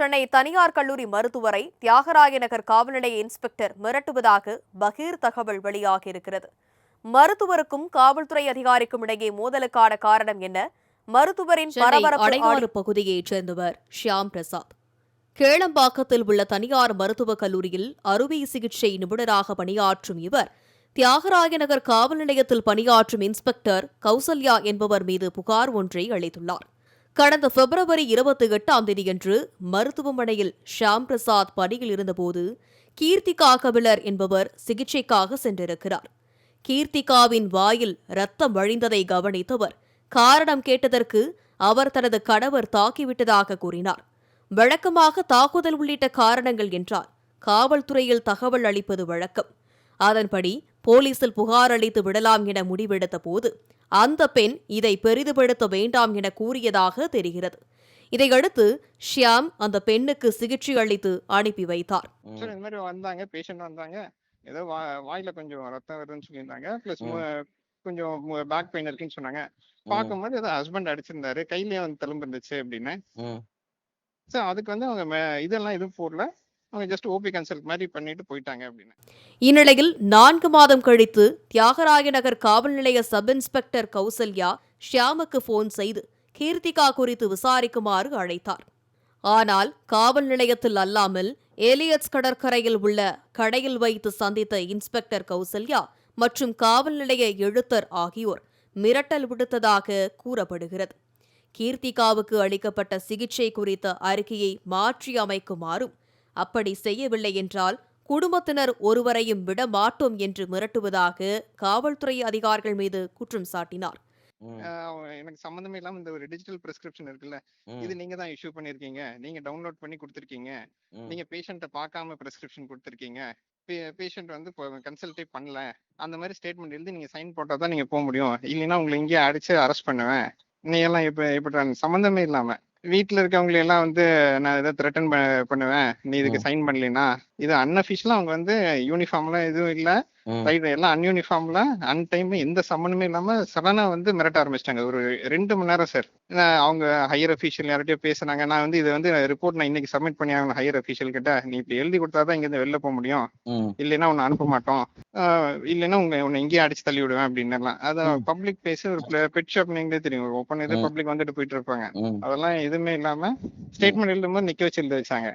சென்னை தனியார் கல்லூரி மருத்துவரை தியாகராய நகர் காவல் நிலைய இன்ஸ்பெக்டர் மிரட்டுவதாக பகீர் தகவல் வெளியாகியிருக்கிறது. மருத்துவருக்கும் காவல்துறை அதிகாரிக்கும் இடையே மோதலுக்கான காரணம் என்ன? மருத்துவரின் அடையாறு பகுதியைச் சேர்ந்தவர் ஷியாம் பிரசாத். கேளம்பாக்கத்தில் உள்ள தனியார் மருத்துவக் கல்லூரியில் அறுவை சிகிச்சை நிபுணராக பணியாற்றும் இவர் தியாகராய நகர் காவல் நிலையத்தில் பணியாற்றும் இன்ஸ்பெக்டர் கௌசல்யா என்பவர் மீது புகார் ஒன்றை அளித்துள்ளார். கடந்த பிப்ரவரி இருபத்தி எட்டாம் தேதியன்று மருத்துவமனையில் ஷியாம் பிரசாத் பணியில் இருந்தபோது கீர்த்திகா கபிலர் என்பவர் சிகிச்சைக்காக சென்றிருக்கிறார். கீர்த்திகாவின் வாயில் ரத்தம் வழிந்ததை கவனித்தவர் காரணம் கேட்டதற்கு அவர் தனது கணவர் தாக்கிவிட்டதாக கூறினார். வழக்கமாக தாக்குதல் உள்ளிட்ட காரணங்கள் என்றார் காவல்துறையில் தகவல் அளிப்பது வழக்கம். அதன்படி போலீசில் புகார் அளித்து விடலாம் என முடிவெடுத்த போது அந்த பெண் இதை பெரிதுபடுத்த வேண்டாம் என கூறியதாக தெரிகிறது. இதையடுத்து ஷியாம் அந்த பெண்ணுக்கு சிகிச்சை அளித்து அனுப்பி வைத்தார். சார் இந்த மாதிரி வந்தாங்க பேஷண்ட் வந்தாங்க ஏதோ வா வாயில கொஞ்சம் ரத்தம் வருதுன்னு சொல்லியிருந்தாங்க ப்ளஸ் கொஞ்சம் பேக் பெயின் இருக்குன்னு சொன்னாங்க. பார்க்கும்போது ஏதோ ஹஸ்பண்ட் அடிச்சிருந்தாரு கையிலயே வந்து தழும்பு இருந்துச்சு அப்படின்னு சார் அதுக்கு வந்து அவங்க இதெல்லாம் எதுவும் போடல. அவங்க ஜஸ்ட் ஓபி கன்சல்ட் மாதிரி பண்ணிட்டு போயிட்டாங்க அப்படின்னு. இந்நிலையில் நான்கு மாதம் கழித்து தியாகராய நகர் காவல் நிலைய சப் இன்ஸ்பெக்டர் கௌசல்யா ஷியாமுக்கு போன் செய்து கீர்த்திகா குறித்து விசாரிக்குமாறு அழைத்தார். ஆனால் காவல் நிலையத்தில் அல்லாமல் ஏலியட்ஸ் கடற்கரையில் உள்ள கடையில் வைத்து சந்தித்த இன்ஸ்பெக்டர் கௌசல்யா மற்றும் காவல் நிலைய எழுத்தர் ஆகியோர் மிரட்டல் விடுத்ததாக கூறப்படுகிறது. கீர்த்திகாவுக்கு அளிக்கப்பட்ட சிகிச்சை குறித்த அறிக்கையை மாற்றி அமைக்குமாறும் அப்படி செய்யவில்லை என்றால் குடும்பத்தினர் ஒருவரையும் விட மாட்டோம் என்று மிரட்டுவதாக காவல்துறை அதிகாரிகள் மீது குற்றம் சாட்டினார். எனக்கு சம்மந்தமே இல்லாம இந்த ஒரு டிஜிட்டல் பிரிஸ்கிரிப்ஷன் இருக்குல்ல இது நீங்க தான் இஷ்யூ பண்ணிருக்கீங்க. நீங்க டவுன்லோட் பண்ணி கொடுத்துருக்கீங்க. நீங்க பேஷண்ட்டை பார்க்காம பிரிஸ்கிரிப்ஷன் கொடுத்துருக்கீங்க. பேஷண்ட் வந்து கன்சல்டே பண்ணல. அந்த மாதிரி ஸ்டேட்மெண்ட் எழுதி நீங்க சைன் போட்டா தான் நீங்க போக முடியும். இல்லைன்னா உங்களை இங்கேயே அடிச்சு அரெஸ்ட் பண்ணுவேன். நீ எல்லாம் இப்ப இப்ப சம்மந்தமே இல்லாம. வீட்ல இருக்கவங்களை எல்லாம் வந்து நான் ஏதோ த்ரெட்டன் பண்ணுவேன். நீ இதுக்கு சைன் பண்ணலைன்னா இது அன்அஃபிஷியலா அவங்க வந்து யூனிஃபார்ம்லாம் எதுவும் இல்ல. எல்லாம் அன்யூனிஃபார்ம்ல அன் டைம் எந்த சம்மந்தமே இல்லாம சடனா வந்து மிரட்ட ஆரம்பிச்சிட்டாங்க. ஒரு ரெண்டு மணி நேரம் சார் அவங்க ஹையர் அஃபீஷியல் யார்கிட்டயோ பேசுனாங்க. நான் வந்து இது வந்து ரிப்போர்ட் நான் இன்னைக்கு சப்மிட் பண்ணி ஆகணும் ஹையர் அஃபீஷியல் கிட்ட நீ இப்படி எழுதி கொடுத்தாதான் இங்க இருந்து வெளில போக முடியும். இல்லைன்னா உன்னை அனுப்ப மாட்டோம். இல்லைன்னா உங்க உன்னை இங்கேயே அடிச்சு தள்ளி விடுவேன் அப்படின்னு எல்லாம் அது பப்ளிக் பேசி ஒரு பெட் ஷாப் நீங்களே தெரியும். ஓப்பன் இது பப்ளிக் வந்துட்டு போயிட்டு இருப்பாங்க. அதெல்லாம் எதுவுமே இல்லாம ஸ்டேட்மெண்ட் எழுதும்போது நிக்க வச்சு எழுத வச்சாங்க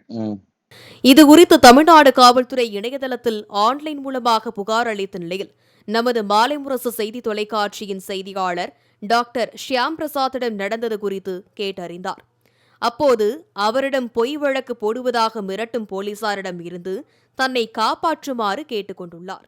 இது குறித்து தமிழ்நாடு காவல்துறை இணையதளத்தில் ஆன்லைன் மூலமாக புகார் அளித்த நிலையில் நமது மாலை முரசு செய்தி தொலைக்காட்சியின் செய்தியாளர் டாக்டர் ஷியாம் பிரசாத்திடம் நடந்தது குறித்து கேட்டறிந்தார். அப்போது அவரிடம் பொய் வழக்கு போடுவதாக மிரட்டும் போலீசாரிடம் இருந்து தன்னை காப்பாற்றுமாறு கேட்டுக்கொண்டுள்ளார்.